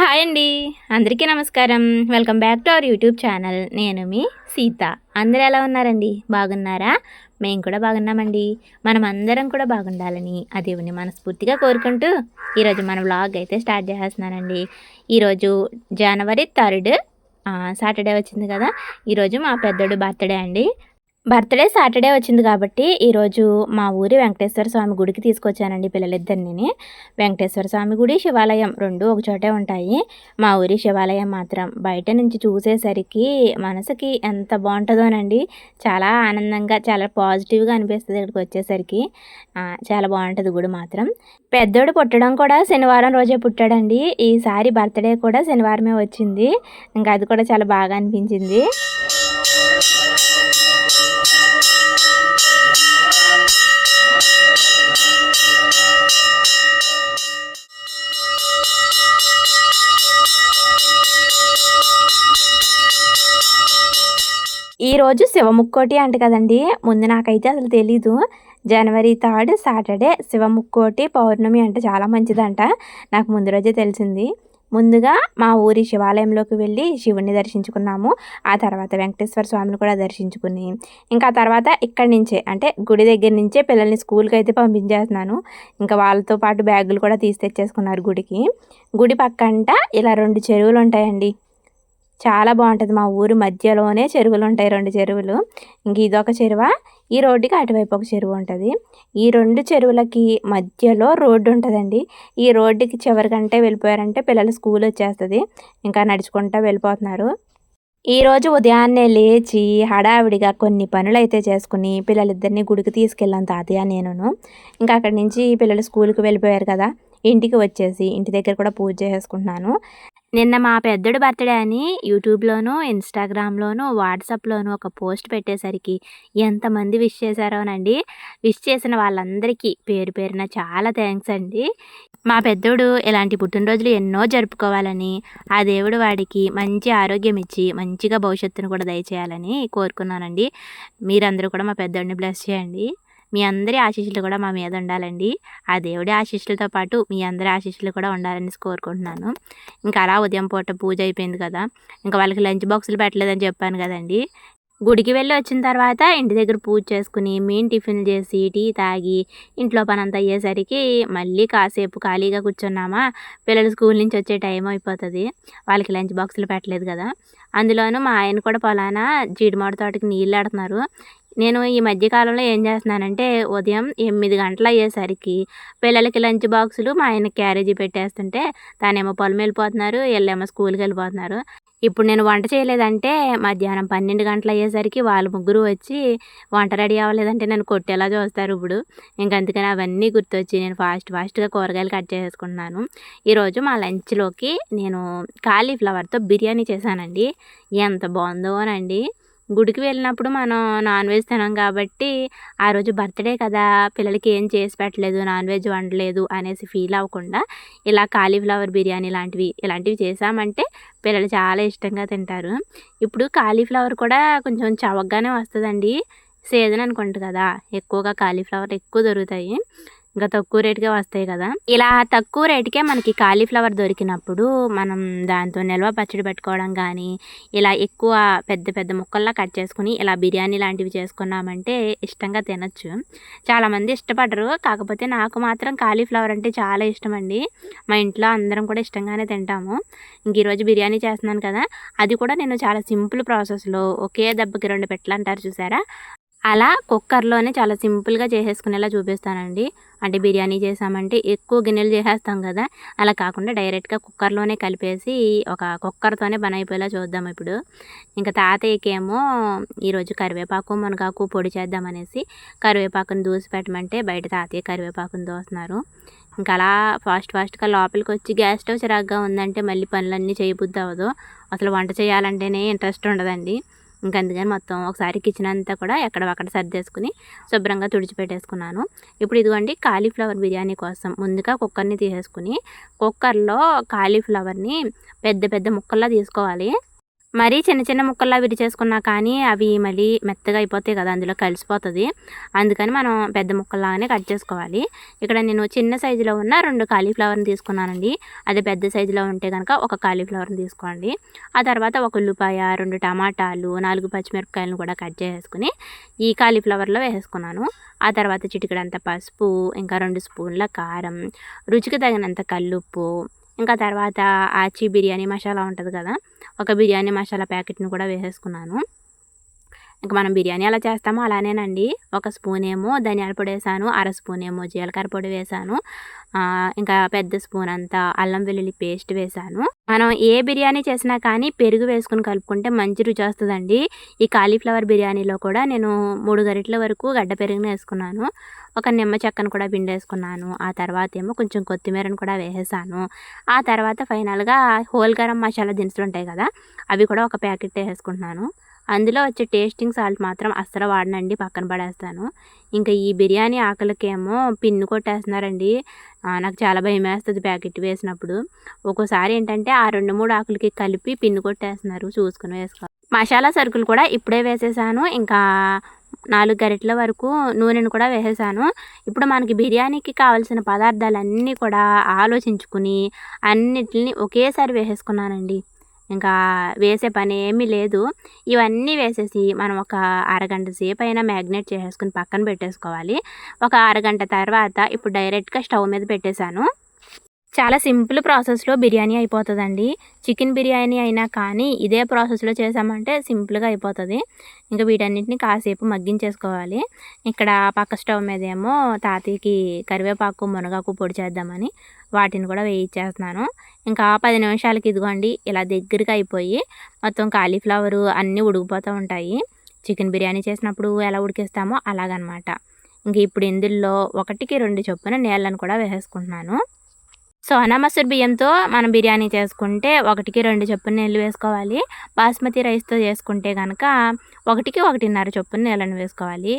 Hi అండి. అందరికీ నమస్కారం. Welcome back to our YouTube channel. నేను మీ సీత. అందరూ ఎలా ఉన్నారండి? బాగున్నారా? మేము కూడా బాగున్నామండి. మనం అందరం కూడా బాగుండాలని ఆ దేవుని మనస్ఫూర్తిగా కోరుకుంటూ ఈరోజు మన వ్లాగ్ అయితే స్టార్ట్ చేస్తున్నానండి. ఈరోజు జనవరి థర్డ్ సాటర్డే వచ్చింది కదా. ఈరోజు మా పెద్దోడు బర్త్డే అండి. బర్త్డే సాటర్డే వచ్చింది కాబట్టి ఈరోజు మా ఊరి వెంకటేశ్వర స్వామి గుడికి తీసుకొచ్చానండి పిల్లలిద్దరిని. వెంకటేశ్వర స్వామి గుడి శివాలయం రెండు ఒక చోటే ఉంటాయి. మా ఊరి శివాలయం మాత్రం బయట నుంచి చూసేసరికి మనసుకి ఎంత బాగుంటుందోనండి. చాలా ఆనందంగా చాలా పాజిటివ్గా అనిపిస్తుంది ఇక్కడికి వచ్చేసరికి. చాలా బాగుంటుంది గుడి మాత్రం. పెద్దోడు పుట్టడం కూడా శనివారం రోజే పుట్టాడండి. ఈసారి బర్త్డే కూడా శనివారమే వచ్చింది. ఇంకా అది కూడా చాలా బాగా అనిపించింది. ఈరోజు శివముక్కోటి అంట కదండి. ముందు నాకైతే అసలు తెలీదు. జనవరి థర్డ్ సాటర్డే శివముక్కోటి పౌర్ణమి అంటే చాలా మంచిదంట. నాకు ముందు రోజే తెలిసింది. ముందుగా మా ఊరి శివాలయంలోకి వెళ్ళి శివుణ్ణి దర్శించుకున్నాము. ఆ తర్వాత వెంకటేశ్వర స్వామిని కూడా దర్శించుకుని ఇంకా తర్వాత ఇక్కడి నుంచే అంటే గుడి దగ్గర నుంచే పిల్లల్ని స్కూల్కి అయితే పంపించేస్తున్నాను. ఇంకా వాళ్ళతో పాటు బ్యాగులు కూడా తీసి తెచ్చేసుకున్నారు గుడికి. గుడి పక్కంట ఇలా రెండు చెరువులు ఉంటాయండి. చాలా బాగుంటుంది. మా ఊరు మధ్యలోనే చెరువులు ఉంటాయి రెండు చెరువులు. ఇంక ఇదొక చెరువ? ఈ రోడ్డుకి అటువైపు ఒక చెరువు ఉంటుంది. ఈ రెండు చెరువులకి మధ్యలో రోడ్డు ఉంటుందండి ఈ రోడ్డుకి చివరికంటే వెళ్ళిపోయారంటే పిల్లలు స్కూల్ వచ్చేస్తుంది. ఇంకా నడుచుకుంటూ వెళ్ళిపోతున్నారు. ఈరోజు ఉదయాన్నే లేచి హడావిడిగా కొన్ని పనులు అయితే చేసుకుని పిల్లలిద్దరిని గుడికి తీసుకెళ్ళాను తాతయ్య నేను ఇంకా అక్కడి నుంచి పిల్లలు స్కూల్కి వెళ్ళిపోయారు కదా. ఇంటికి వచ్చేసి ఇంటి దగ్గర కూడా పూజ చేసుకుంటున్నాను. నిన్న మా పెద్దడు బర్త్డే అని యూట్యూబ్లోనూ ఇన్స్టాగ్రామ్లోనూ వాట్సాప్లోనూ ఒక పోస్ట్ పెట్టేసరికి ఎంతమంది విష్ చేశారోనండి విష్ చేసిన వాళ్ళందరికీ పేరు పేరున చాలా థ్యాంక్స్ అండి. మా పెద్దోడు ఇలాంటి పుట్టినరోజులు ఎన్నో జరుపుకోవాలని ఆ దేవుడు వాడికి మంచి ఆరోగ్యం ఇచ్చి మంచిగా భవిష్యత్తును కూడా దయచేయాలని కోరుకున్నానండి. మీరందరూ కూడా మా పెద్దోడిని బ్లెస్ చేయండి. మీ అందరి ఆశీస్సులు కూడా మా మీద ఉండాలండి. ఆ దేవుడి ఆశీస్సులతో పాటు మీ అందరి ఆశీస్సులు కూడా ఉండాలని కోరుకుంటున్నాను. ఇంకా అలా ఉదయం పూట పూజ అయిపోయింది కదా. ఇంకా వాళ్ళకి లంచ్ బాక్సులు పెట్టలేదని చెప్పాను కదండి. గుడికి వెళ్ళి వచ్చిన తర్వాత ఇంటి దగ్గర పూజ చేసుకుని మెయిన్ టిఫిన్ చేసి టీ తాగి ఇంట్లో పని అంతా అయ్యేసరికి మళ్ళీ కాసేపు ఖాళీగా కూర్చున్నామా? పిల్లలు స్కూల్ నుంచి వచ్చే టైం అయిపోతుంది. వాళ్ళకి లంచ్ బాక్సులు పెట్టలేదు కదా. అందులోనూ మా ఆయన కూడా పొలాన జీడిమాడి తోటకి నీళ్ళు ఆడుతున్నారు. నేను ఈ మధ్యకాలంలో ఏం చేస్తున్నానంటే ఉదయం ఎనిమిది గంటలు అయ్యేసరికి పిల్లలకి లంచ్ బాక్సులు మా ఆయన క్యారేజీ పెట్టేస్తుంటే తానేమో పొలం వెళ్ళిపోతున్నారు వీళ్ళేమో స్కూల్కి వెళ్ళిపోతున్నారు. ఇప్పుడు నేను వంట చేయలేదంటే మధ్యాహ్నం పన్నెండు గంటలు అయ్యేసరికి వాళ్ళు ముగ్గురు వచ్చి వంట రెడీ అవ్వలేదంటే నన్ను కొట్టేలా చూస్తారు ఇప్పుడు. ఇంక అందుకని అవన్నీ గుర్తొచ్చి నేను ఫాస్ట్ ఫాస్ట్గా కూరగాయలు కట్ చేసుకుంటున్నాను. ఈరోజు మా లంచ్లోకి నేను కాలీఫ్లవర్తో బిర్యానీ చేశానండి. ఎంత బాగుందోనండి గుడికి వెళ్ళినప్పుడు మనం నాన్ వెజ్ తినాం కాబట్టి ఆ రోజు బర్త్డే కదా పిల్లలకి ఏం చేసి పెట్టలేదు నాన్ వెజ్ వండలేదు అనేసి ఫీల్ అవ్వకుండా ఇలా కాలీఫ్లవర్ బిర్యానీ లాంటివి ఇలాంటివి చేసామంటే పిల్లలు చాలా ఇష్టంగా తింటారు. ఇప్పుడు కాలీఫ్లవర్ కూడా కొంచెం చవకగానే వస్తుందండి. సీజన్ అనుకుంటు కదా ఎక్కువగా కాలీఫ్లవర్ ఎక్కువ దొరుకుతాయి. ఇంకా తక్కువ రేటుకే వస్తాయి కదా. ఇలా తక్కువ రేటుకే మనకి కాలీఫ్లవర్ దొరికినప్పుడు మనం దాంతో నిల్వ పచ్చడి పెట్టుకోవడం కానీ ఇలా ఎక్కువ పెద్ద పెద్ద ముక్కల్లా కట్ చేసుకుని ఇలా బిర్యానీ లాంటివి చేసుకున్నామంటే ఇష్టంగా తినచ్చు. చాలామంది ఇష్టపడరు. కాకపోతే నాకు మాత్రం కాలీఫ్లవర్ అంటే చాలా ఇష్టం అండి. మా ఇంట్లో అందరం కూడా ఇష్టంగానే తింటాము. ఇంక ఈరోజు బిర్యానీ చేస్తున్నాను కదా. అది కూడా నేను చాలా సింపుల్ ప్రాసెస్లో ఒకే దెబ్బకి రెండు పెట్టాలంటారు చూసారా? అలా కుక్కర్లోనే చాలా సింపుల్గా చేసేసుకునేలా చూపిస్తానండి. అంటే బిర్యానీ చేసామంటే ఎక్కువ గిన్నెలు చేసేస్తాం కదా. అలా కాకుండా డైరెక్ట్గా కుక్కర్లోనే కలిపేసి ఒక కుక్కర్తోనే పని అయిపోయేలా చూద్దాం ఇప్పుడు. ఇంకా తాతయ్యకేమో ఈరోజు కరివేపాకు మునగాకు పొడి చేద్దామనేసి కరివేపాకుని దూసి పెట్టమంటే బయట తాతయ్య కరివేపాకుని దోస్తున్నారు. ఇంకా అలా ఫాస్ట్ ఫాస్ట్గా లోపలికి వచ్చి గ్యాస్ స్టవ్ చిరాగ్గా ఉందంటే మళ్ళీ పనులన్నీ చేయబుద్ది అవ్వదు. అసలు వంట చేయాలంటేనే ఇంట్రెస్ట్ ఉండదండి. ఇంకా అందుకని మొత్తం ఒకసారి కిచెన్ అంతా కూడా ఎక్కడ అక్కడ సర్దేసుకుని శుభ్రంగా తుడిచిపెట్టేసుకున్నాను. ఇప్పుడు ఇదిగోండి కాలీఫ్లవర్ బిర్యానీ కోసం ముందుగా కుక్కర్ని తీసేసుకుని కుక్కర్లో కాలీఫ్లవర్ని పెద్ద పెద్ద ముక్కల్లా తీసుకోవాలి. మరీ చిన్న చిన్న ముక్కల్లా విరిచేసుకున్నా కానీ అవి మళ్ళీ మెత్తగా అయిపోతాయి కదా అందులో కలిసిపోతుంది. అందుకని మనం పెద్ద ముక్కల్లాగానే కట్ చేసుకోవాలి. ఇక్కడ నేను చిన్న సైజులో ఉన్న రెండు కాలీఫ్లవర్ని తీసుకున్నానండి. అది పెద్ద సైజులో ఉంటే కనుక ఒక కాలీఫ్లవర్ని తీసుకోండి. ఆ తర్వాత ఒక ఉల్లిపాయ రెండు టమాటాలు నాలుగు పచ్చిమిరపకాయలను కూడా కట్ చేసుకుని ఈ కాలీఫ్లవర్లో వేసుకున్నాను ఆ తర్వాత చిటికడంత పసుపు ఇంకా రెండు స్పూన్ల కారం రుచికి తగినంత కల్లుప్పు ఇంకా తర్వాత ఆచి బిర్యానీ మసాలా ఉంటుంది కదా ఒక బిర్యానీ మసాలా ప్యాకెట్ని కూడా వేసేసుకున్నాను. ఇంకా మనం బిర్యానీ ఎలా చేస్తామో అలానేనండి. ఒక స్పూన్ ఏమో ధనియాల పొడి వేసాను అర స్పూన్ ఏమో జీలకర్ర పొడి వేసాను ఇంకా పెద్ద స్పూన్ అంతా అల్లం వెల్లుల్లి పేస్ట్ వేసాను. మనం ఏ బిర్యానీ చేసినా కానీ పెరుగు వేసుకుని కలుపుకుంటే మంచి రుచి వస్తుందండి. ఈ కాలీఫ్లవర్ బిర్యానీలో కూడా నేను మూడు గరిటల వరకు గడ్డ పెరుగుని వేసుకున్నాను. ఒక నిమ్మ చెక్కను కూడా పిండేసుకున్నాను. ఆ తర్వాత ఏమో కొంచెం కొత్తిమీరను కూడా వేసేసాను. ఆ తర్వాత ఫైనల్గా హోల్ గరం మసాలా దినుసులు ఉంటాయి కదా అవి కూడా ఒక ప్యాకెట్ వేసుకుంటున్నాను. అందులో వచ్చే టేస్టింగ్ సాల్ట్ మాత్రం అస్సలు వాడనండి పక్కన పడేస్తాను. ఇంకా ఈ బిర్యానీ ఆకలికేమో పిన్ను కొట్టేస్తున్నారండి. నాకు చాలా భయం వేస్తుంది ప్యాకెట్ వేసినప్పుడు. ఒక్కోసారి ఏంటంటే ఆ రెండు మూడు ఆకులకి కలిపి పిన్ను కొట్టేస్తున్నారు చూసుకుని వేసుకోవాలి. మసాలా సరుకులు కూడా ఇప్పుడే వేసేసాను. ఇంకా నాలుగు గరిటెల వరకు నూనెను కూడా వేసేసాను. ఇప్పుడు మనకి బిర్యానీకి కావాల్సిన పదార్థాలన్నీ కూడా ఆలోచించుకుని అన్నిటిని ఒకేసారి వేసేసుకున్నానండి. ఇంకా వేసే పని ఏమీ లేదు. ఇవన్నీ వేసేసి మనం ఒక అరగంట సేపు అయినా మ్యాగ్నేట్ చేసేసుకుని పక్కన పెట్టేసుకోవాలి. ఒక అరగంట తర్వాత ఇప్పుడు డైరెక్ట్గా స్టవ్ మీద పెట్టేశాను. చాలా సింపుల్ ప్రాసెస్లో బిర్యానీ అయిపోతుందండి. చికెన్ బిర్యానీ అయినా కానీ ఇదే ప్రాసెస్లో చేసామంటే సింపుల్గా అయిపోతుంది. ఇంకా వీటన్నిటిని కాసేపు మగ్గించేసుకోవాలి. ఇక్కడ పక్క స్టవ్ మీద ఏమో తాతయ్యకి కరివేపాకు మునగాకు పొడి చేద్దామని వాటిని కూడా వేయించేస్తున్నాను ఇంకా పది నిమిషాలకి ఇదిగోండి ఇలా దగ్గరగా అయిపోయి మొత్తం కాలీఫ్లవరు అన్నీ ఉడికిపోతూ ఉంటాయి. చికెన్ బిర్యానీ చేసినప్పుడు ఎలా ఉడికిస్తామో అలాగనమాట. ఇంక ఇప్పుడు ఇందులో ఒకటికి రెండు చొప్పున నీళ్ళను కూడా వేసేసుకుంటున్నాను. సోనా మసూర్ బియ్యంతో మనం బిర్యానీ చేసుకుంటే ఒకటికి రెండు చొప్పున నీళ్ళు వేసుకోవాలి. బాస్మతి రైస్తో చేసుకుంటే కనుక ఒకటికి ఒకటిన్నర చొప్పున నీళ్ళని వేసుకోవాలి.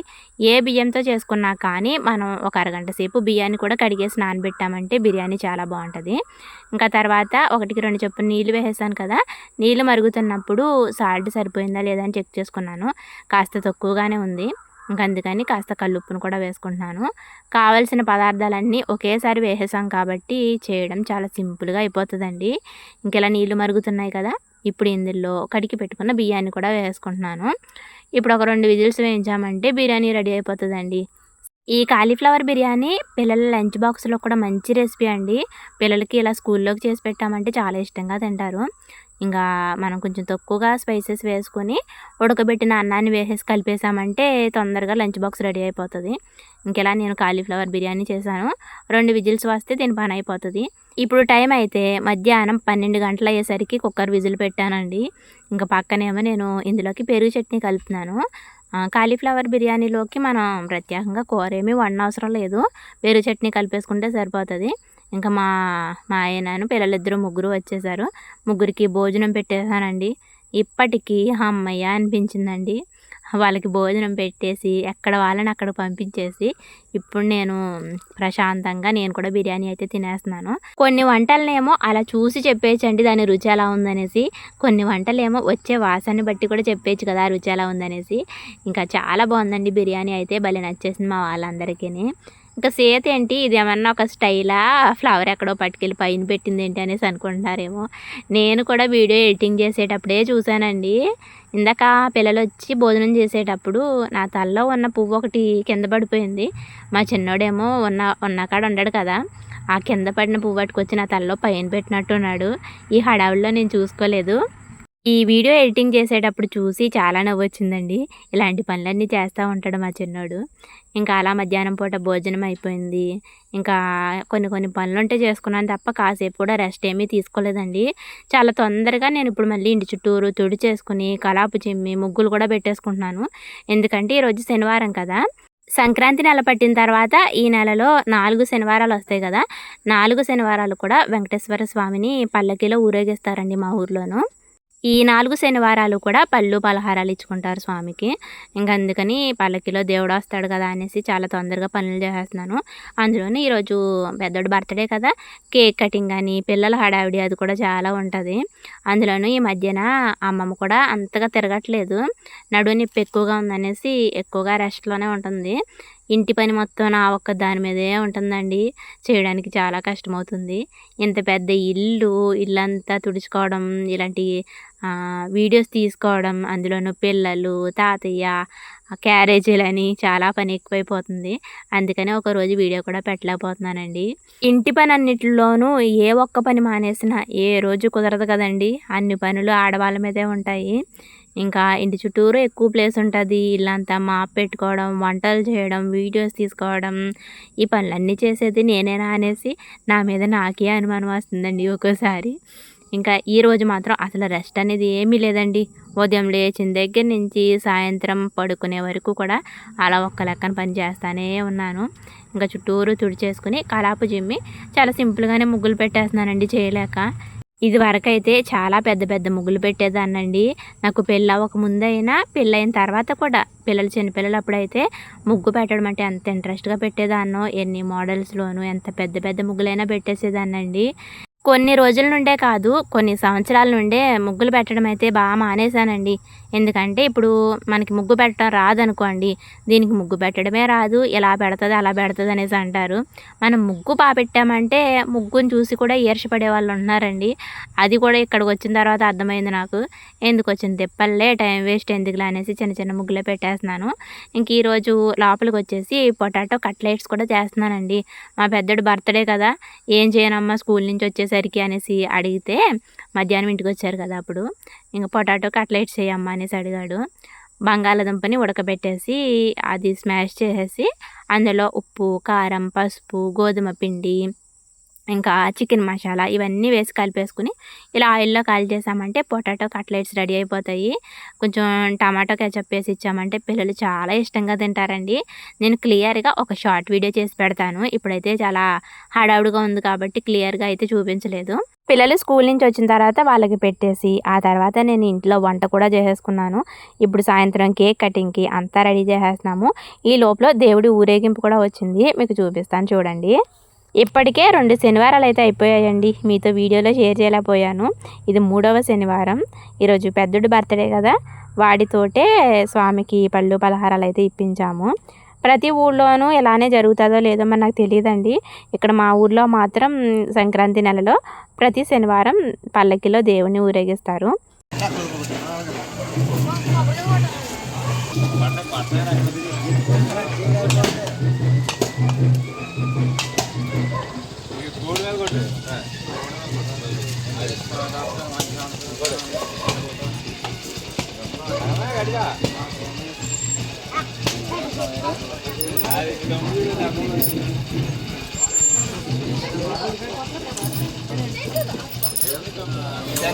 ఏ బియ్యంతో చేసుకున్నా కానీ మనం ఒక అరగంట సేపు బియ్యాన్ని కూడా కడిగేసి నానబెట్టామంటే బిర్యానీ చాలా బాగుంటుంది. ఇంకా తర్వాత ఒకటికి రెండు చొప్పున నీళ్ళు వేసేసాను కదా నీళ్ళు మరుగుతున్నప్పుడు సాల్ట్ సరిపోయిందా లేదా అని చెక్ చేసుకున్నాను. కాస్త తక్కువగానే ఉంది. అందుకని కాస్త కల్లుప్పును కూడా వేసుకుంటున్నాను. కావలసిన పదార్థాలన్నీ ఒకేసారి వేసేసాం కాబట్టి చేయడం చాలా సింపుల్గా అయిపోతుందండి. ఇంకెలా నీళ్ళు మరుగుతున్నాయి కదా ఇప్పుడు ఇందులో కడిగి పెట్టుకున్న బియ్యాన్ని కూడా వేసుకుంటున్నాను. ఇప్పుడు ఒక రెండు విజిల్స్ వేయించామంటే బిర్యానీ రెడీ అయిపోతుందండి. ఈ కాలీఫ్లవర్ బిర్యానీ పిల్లల లంచ్ బాక్స్లో కూడా మంచి రెసిపీ అండి. పిల్లలకి ఇలా స్కూల్లోకి చేసి పెట్టామంటే చాలా ఇష్టంగా తింటారు. ఇంకా మనం కొంచెం తక్కువగా స్పైసెస్ వేసుకొని ఉడకబెట్టిన అన్నాన్ని వేసేసి కలిపేసామంటే తొందరగా లంచ్ బాక్స్ రెడీ అయిపోతుంది. ఇంకెలా నేను కాలీఫ్లవర్ బిర్యానీ చేశాను. రెండు విజిల్స్ వస్తే దీని పని అయిపోతుంది. ఇప్పుడు టైం అయితే మధ్యాహ్నం పన్నెండు గంటలు అయ్యేసరికి కుక్కర్ విజిల్ పెట్టానండి. ఇంకా పక్కనేమో నేను ఇందులోకి పెరుగు చట్నీ కలుపుతున్నాను. కాలీఫ్లవర్ బిర్యానీలోకి మనం ప్రత్యేకంగా కూర ఏమీ వండనవసరం లేదు. పెరుగు చట్నీ కలిపేసుకుంటే సరిపోతుంది. ఇంకా మా మా ఆయనను పిల్లలిద్దరు ముగ్గురు వచ్చేసారు. ముగ్గురికి భోజనం పెట్టేశానండి ఇప్పటికీ అమ్మయ్య అనిపించిందండి. వాళ్ళకి భోజనం పెట్టేసి ఎక్కడ వాళ్ళని అక్కడ పంపించేసి ఇప్పుడు నేను ప్రశాంతంగా నేను కూడా బిర్యానీ అయితే తినేస్తున్నాను. కొన్ని వంటలనేమో అలా చూసి చెప్పేయచ్చండి దాని రుచి ఎలా ఉందనేసి. కొన్ని వంటలేమో వచ్చే వాసనని బట్టి కూడా చెప్పేయచ్చు కదా రుచి ఎలా ఉందనేసి. ఇంకా చాలా బాగుందండి బిర్యానీ అయితే. భలే నచ్చేసింది మా వాళ్ళందరికీ ఇంకా సేత ఏంటి? ఇది ఏమన్నా ఒక స్టైలా? ఫ్లవర్ ఎక్కడో పట్టుకెళ్ళి పైన పెట్టింది ఏంటి అనేసి అనుకుంటున్నారేమో. నేను కూడా వీడియో ఎడిటింగ్ చేసేటప్పుడే చూశానండి. ఇందాక పిల్లలు వచ్చి భోజనం చేసేటప్పుడు నా తలలో ఉన్న పువ్వు ఒకటి కింద పడిపోయింది. మా చిన్నోడేమో ఉన్న ఉన్న కాడ ఉండడు కదా. ఆ కింద పడిన పువ్వు పట్టుకొచ్చి నా తలలో పైన పెట్టినట్టున్నాడు. ఈ హడావుల్లో నేను చూసుకోలేదు. ఈ వీడియో ఎడిటింగ్ చేసేటప్పుడు చూసి చాలా నవ్వొచ్చిందండి. ఇలాంటి పనులన్నీ చేస్తూ ఉంటాడు మా చిన్నోడు. ఇంకా అలా మధ్యాహ్నం పూట భోజనం అయిపోయింది. ఇంకా కొన్ని కొన్ని పనులు ఉంటే చేసుకున్నాను తప్ప కాసేపు కూడా రెస్ట్ ఏమీ తీసుకోలేదండి. చాలా తొందరగా నేను ఇప్పుడు మళ్ళీ ఇంటి చుట్టూరు తుడి చేసుకుని కలాపు చిమ్మి ముగ్గులు కూడా పెట్టేసుకుంటున్నాను. ఎందుకంటే ఈరోజు శనివారం కదా. సంక్రాంతి నెల పట్టిన తర్వాత ఈ నెలలో నాలుగు శనివారాలు వస్తాయి కదా. నాలుగు శనివారాలు కూడా వెంకటేశ్వర స్వామిని పల్లకీలో ఊరేగిస్తారండి మా ఊర్లోనూ. ఈ నాలుగు శనివారాలు కూడా పళ్ళు పలహారాలు ఇచ్చుకుంటారు స్వామికి. ఇంకా అందుకని పల్లకిలో దేవుడు వస్తాడు కదా అనేసి చాలా తొందరగా పనులు చేసేస్తున్నాను. అందులోనే ఈరోజు పెద్దోడు బర్త్డే కదా కేక్ కటింగ్ అని పిల్లల హడావిడి అది కూడా చాలా ఉంటుంది. అందులోనూ ఈ మధ్యన అమ్మమ్మ కూడా అంతగా తిరగట్లేదు. నడువు నొప్పి ఎక్కువగా ఉందనేసి ఎక్కువగా రెస్ట్లోనే ఉంటుంది. ఇంటి పని మొత్తం నా ఒక్క దాని మీదే ఉంటుందండి. చేయడానికి చాలా కష్టమవుతుంది. ఇంత పెద్ద ఇల్లు ఇల్లంతా తుడుచుకోవడం ఇలాంటి వీడియోస్ తీసుకోవడం అందులోనూ పిల్లలు తాతయ్య క్యారేజీలని చాలా పని ఎక్కువైపోతుంది. అందుకని ఒకరోజు వీడియో కూడా పెట్టలేకపోతున్నానండి. ఇంటి పని అన్నిటిలోనూ ఏ ఒక్క పని మానేసినా ఏ రోజు కుదరదు కదండి. అన్ని పనులు ఆడవాళ్ళ మీదే ఉంటాయి. ఇంకా ఇంటి చుట్టూరు ఎక్కువ ప్లేస్ ఉంటుంది. ఇల్లంతా మాప్ పెట్టుకోవడం వంటలు చేయడం వీడియోస్ తీసుకోవడం ఈ పనులన్నీ చేసేది నేనేనా అనేసి నా మీద నాకే అనుమానం వస్తుందండి ఒక్కోసారి. ఇంకా ఈరోజు మాత్రం అసలు రెస్ట్ అనేది ఏమీ లేదండి. ఉదయం లేచిన దగ్గర నుంచి సాయంత్రం పడుకునే వరకు కూడా అలా ఒక్క లెక్కన పని చేస్తానే ఉన్నాను. ఇంకా చుట్టూరు తుడిచేసుకుని కలాపు జిమ్మి చాలా సింపుల్గానే ముగ్గులు పెట్టేస్తున్నానండి చేయలేక. ఇది వరకైతే చాలా పెద్ద పెద్ద ముగ్గులు పెట్టేదాన్నండి. నాకు పెళ్ళి అవ్వక ముందైనా పెళ్ళైన తర్వాత కూడా పిల్లలు చిన్నపిల్లలు అప్పుడైతే ముగ్గు పెట్టడం అంటే ఎంత ఇంట్రెస్ట్గా పెట్టేదాన్నో ఎన్ని మోడల్స్లోనూ ఎంత పెద్ద పెద్ద ముగ్గులైనా పెట్టేసేదాన్నండి. కొన్ని రోజుల నుండే కాదు కొన్ని సంవత్సరాల నుండే ముగ్గులు పెట్టడం అయితే బాగా మానేశానండి. ఎందుకంటే ఇప్పుడు మనకి ముగ్గు పెట్టడం రాదనుకోండి దీనికి ముగ్గు పెట్టడమే రాదు ఎలా పెడుతుంది అలా పెడుతుంది అనేసి అంటారు. మనం ముగ్గు బాగా పెట్టామంటే ముగ్గుని చూసి కూడా ఈర్షపడే వాళ్ళు ఉన్నారండి. అది కూడా ఇక్కడికి వచ్చిన తర్వాత అర్థమైంది నాకు. ఎందుకు వచ్చింది తిప్పల్లే టైం వేస్ట్ ఎందుకులే అనేసి చిన్న చిన్న ముగ్గులే పెట్టేస్తున్నాను. ఇంక ఈరోజు లోపలికి వచ్చేసి పొటాటో కట్లెట్స్ కూడా చేస్తున్నానండి. మా పెద్దడు బర్త్డే కదా ఏం చేయనమ్మా స్కూల్ నుంచి వచ్చేసి వచ్చేసరికి అనేసి అడిగితే మధ్యాహ్నం ఇంటికి వచ్చారు కదా అప్పుడు. ఇంకా పొటాటో కట్లెట్స్ చేయమ్మా అనేసి అడిగాడు. బంగాళాదుంపని ఉడకబెట్టేసి అది స్మాష్ చేసేసి అందులో ఉప్పు కారం పసుపు గోధుమ పిండి ఇంకా చికెన్ మసాలా ఇవన్నీ వేసి కలిపేసుకుని ఇలా ఆయిల్లో కాల్ చేసామంటే పొటాటో కట్లెట్స్ రెడీ అయిపోతాయి. కొంచెం టమాటో కెచప్ వేసి ఇచ్చామంటే పిల్లలు చాలా ఇష్టంగా తింటారండి. నేను క్లియర్గా ఒక షార్ట్ వీడియో చేసి పెడతాను. ఇప్పుడైతే చాలా హడావుడిగా ఉంది కాబట్టి క్లియర్గా అయితే చూపించలేదు. పిల్లలు స్కూల్ నుంచి వచ్చిన తర్వాత వాళ్ళకి పెట్టేసి ఆ తర్వాత నేను ఇంట్లో వంట కూడా చేసేసుకున్నాను. ఇప్పుడు సాయంత్రం కేక్ కటింగ్కి అంతా రెడీ చేసేస్తున్నాము. ఈ లోపల దేవుడి ఊరేగింపు కూడా వచ్చింది. మీకు చూపిస్తాను చూడండి. ఇప్పటికే రెండు శనివారాలు అయితే అయిపోయాయండి. మీతో వీడియోలో షేర్ చేయలేకపోయాను. ఇది మూడవ శనివారం. ఈరోజు పెద్దడు బర్త్డే కదా. వాడితోటే స్వామికి పళ్ళు పలహారాలు అయితే ఇప్పించాము. ప్రతి ఊళ్ళోనూ ఎలానే జరుగుతుందో లేదో మరి నాకు తెలియదండి. ఇక్కడ మా ఊర్లో మాత్రం సంక్రాంతి నెలలో ప్రతి శనివారం పల్లకిలో దేవుని ఊరేగిస్తారు.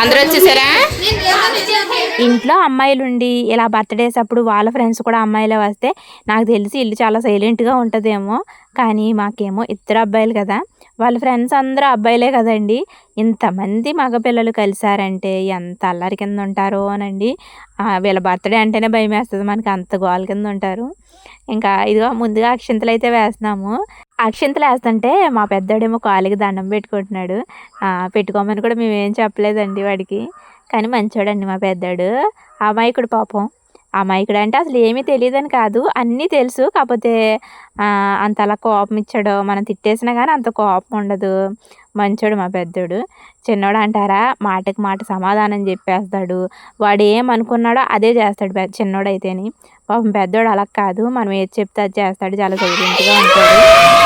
అందరూ వచ్చేసారా? ఇంట్లో అమ్మాయిలుండి ఇలా బర్త్డేస్ అప్పుడు వాళ్ళ ఫ్రెండ్స్ కూడా అమ్మాయిలే వస్తే నాకు తెలిసి ఇల్లు చాలా సైలెంట్గా ఉంటుందేమో. కానీ మాకేమో ఇద్దరు అబ్బాయిలు కదా. వాళ్ళ ఫ్రెండ్స్ అందరూ అబ్బాయిలే కదండి. ఇంతమంది మగపిల్లలు కలిసారంటే ఎంత అల్లరి కింద ఉంటారో అనండి వీళ్ళ బర్త్డే అంటేనే భయం వేస్తుంది మనకి అంత గోల కింద ఉంటారు ఇంకా ఇదిగో ముందుగా అక్షింతలు అయితే వేస్తున్నాము. అక్షింతలు వేస్తుంటే మా పెద్దోడేమో కాలికి దండం పెట్టుకుంటున్నాడు. పెట్టుకోమని కూడా మేమేం చెప్పలేదండి వాడికి. కానీ మంచోడండి మా పెద్దాడు. అమాయకుడు పాపం. అమాయకుడు అంటే అసలు ఏమీ తెలియదని కాదు అన్నీ తెలుసు. కాకపోతే అంతలా కోపం ఇచ్చాడు మనం తిట్టేసినా కానీ అంత కోపం ఉండదు. మంచోడు మా పెద్దోడు. చిన్నోడు అంటారా మాటకి మాట సమాధానం చెప్పేస్తాడు. వాడు ఏమనుకున్నాడో అదే చేస్తాడు చిన్నోడు అయితేని పాపం పెద్దోడు అలా కాదు. మనం ఏది చెప్తే అది చేస్తాడు. చాలా సైలెంట్గా ఉంటాడు.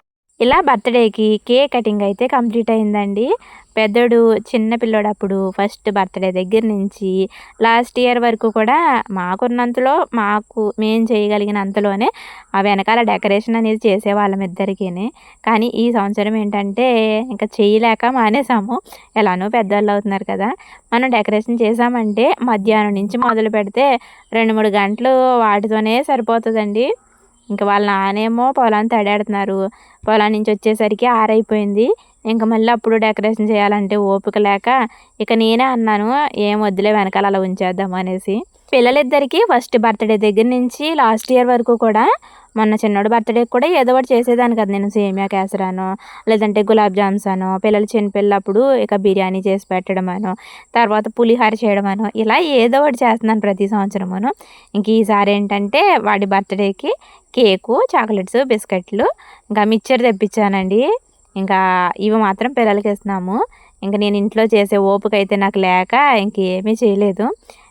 ఇలా బర్త్డేకి కేక్ కటింగ్ అయితే కంప్లీట్ అయిందండి. పెద్దోడు చిన్న పిల్లోడు అప్పుడు ఫస్ట్ బర్త్డే దగ్గర నుంచి లాస్ట్ ఇయర్ వరకు కూడా మాకున్నంతలో మాకు మేము చేయగలిగినంతలోనే ఆ వెనకాల డెకరేషన్ అనేది చేసేవాళ్ళం ఇద్దరికీ కానీ ఈ సంవత్సరం ఏంటంటే ఇంకా చేయలేక మానేసాము. ఎలానో పెద్దవాళ్ళు అవుతున్నారు కదా. మనం డెకరేషన్ చేసామంటే మధ్యాహ్నం నుంచి మొదలు పెడితే రెండు మూడు గంటలు వాటితోనే సరిపోతుందండి. ఇంకా వాళ్ళ నానేమో పొలాన్ని తడాడుతున్నారు. పొలం నుంచి వచ్చేసరికి ఆరైపోయింది. ఇంకా మళ్ళీ అప్పుడు డెకరేషన్ చేయాలంటే ఓపిక లేక ఇక నేనే అన్నాను ఏం వద్దులే వెనకాల అలా ఉంచేద్దాం అనేసి. పిల్లలిద్దరికీ ఫస్ట్ బర్త్డే దగ్గర నుంచి లాస్ట్ ఇయర్ వరకు కూడా మొన్న చిన్నోడు బర్త్డేకి కూడా ఏదో ఒకటి చేసేదాన్ని కదా నేను సేమియా కేసరాను లేదంటే గులాబ్ జామ్స్ అను పిల్లలు చిన్నపిల్లప్పుడు ఇక బిర్యానీ చేసి పెట్టడం అను తర్వాత పులిహార చేయడం అను ఇలా ఏదో ఒకటి చేస్తున్నాను ప్రతి సంవత్సరమును. ఇంక ఈసారి ఏంటంటే వాడి బర్త్డేకి కేకు చాక్లెట్స్ బిస్కెట్లు ఇంకా మిక్చర్ తెప్పించానండి. ఇంకా ఇవి మాత్రం పిల్లలకి ఇస్తున్నాము. ఇంకా నేను ఇంట్లో చేసే ఓపిక అయితే నాకు లేక ఇంకేమీ చేయలేదు.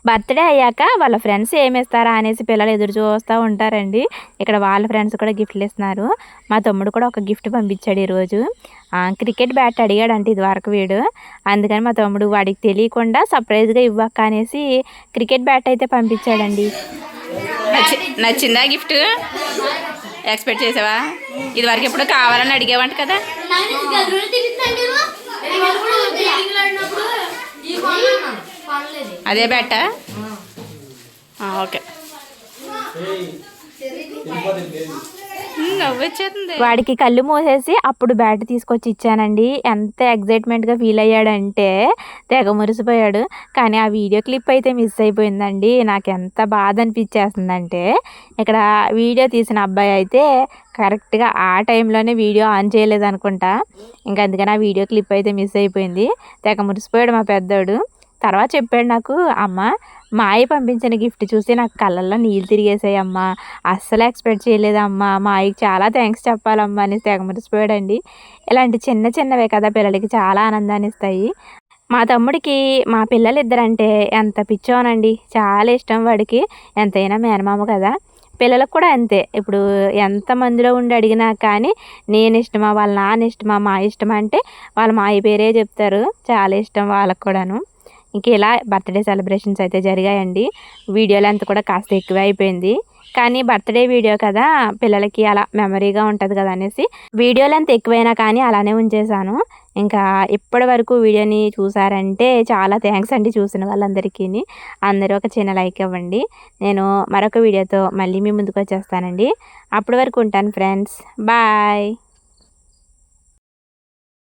బర్త్డే అయ్యాక వాళ్ళ ఫ్రెండ్స్ ఏమి ఇస్తారా అనేసి పిల్లలు ఎదురు చూస్తూ ఉంటారండి. ఇక్కడ వాళ్ళ ఫ్రెండ్స్ కూడా గిఫ్ట్లు ఇస్తున్నారు. మా తమ్ముడు కూడా ఒక గిఫ్ట్ పంపించాడు ఈరోజు. క్రికెట్ బ్యాట్ అడిగాడంటే ఇది వరకు వీడు. అందుకని మా తమ్ముడు వాడికి తెలియకుండా సర్ప్రైజ్గా ఇవ్వక అనేసి క్రికెట్ బ్యాట్ అయితే పంపించాడండి. నచ్చిందా గిఫ్ట్? ఎక్స్పెక్ట్ చేసావా? ఇది వరకు ఎప్పుడు కావాలని అడిగేవంట కదా. అదే బెట్ట ఓకే. వాడికి కళ్ళు మూసేసి అప్పుడు బ్యాట్ తీసుకొచ్చి ఇచ్చానండి. ఎంత ఎగ్జైట్మెంట్గా ఫీల్ అయ్యాడంటే తెగ మురిసిపోయాడు. కానీ ఆ వీడియో క్లిప్ అయితే మిస్ అయిపోయిందండి. నాకు ఎంత బాధ అనిపించేస్తుందంటే ఇక్కడ వీడియో తీసిన అబ్బాయి అయితే కరెక్ట్గా ఆ టైంలోనే వీడియో ఆన్ చేయలేదు అనుకుంటా ఇంకా అందుకని ఆ వీడియో క్లిప్ అయితే మిస్ అయిపోయింది. తెగ మురిసిపోయాడు మా పెద్దోడు. తర్వాత చెప్పాడు నాకు అమ్మ మా అయ్య పంపించిన గిఫ్ట్ చూసి నాకు కళ్ళల్లో నీళ్ళు తిరిగేసాయి అస్సలు ఎక్స్పెక్ట్ చేయలేదమ్మా. మా అయ్యకి చాలా థ్యాంక్స్ చెప్పాలమ్మా అని తెగ మురిసిపోయాడండి. ఇలాంటి చిన్న చిన్నవే కదా పిల్లలకి చాలా ఆనందాన్ని ఇస్తాయి. మా తమ్ముడికి మా పిల్లలు ఇద్దరంటే ఎంత పిచ్చోనండి. చాలా ఇష్టం వాడికి. ఎంతైనా మేనమామ కదా. పిల్లలకు కూడా అంతే. ఇప్పుడు ఎంత మందిలో ఉండి అడిగినా కానీ నేను ఇష్టమా వాళ్ళ నాన్న ఇష్టమా మా ఇష్టమా అంటే వాళ్ళ మాయ పేరే చెప్తారు. చాలా ఇష్టం వాళ్ళకు కూడాను. ఇంక ఇలా బర్త్డే సెలబ్రేషన్స్ అయితే జరిగాయండి. వీడియో లెంత్ కూడా కాస్త ఎక్కువ అయిపోయింది. కానీ బర్త్డే వీడియో కదా పిల్లలకి అలా మెమరీగా ఉంటుంది కదా అనేసి వీడియో లెంత్ ఎక్కువైనా కానీ అలానే ఉంచేశాను. ఇంకా ఇప్పటి వరకు వీడియోని చూసారంటే చాలా థ్యాంక్స్ అండి చూసిన వాళ్ళందరికీ. అందరూ ఒక చిన్న లైక్ ఇవ్వండి. నేను మరొక వీడియోతో మళ్ళీ మీ ముందుకు వచ్చేస్తానండి. అప్పటి వరకు ఉంటాను ఫ్రెండ్స్. బాయ్.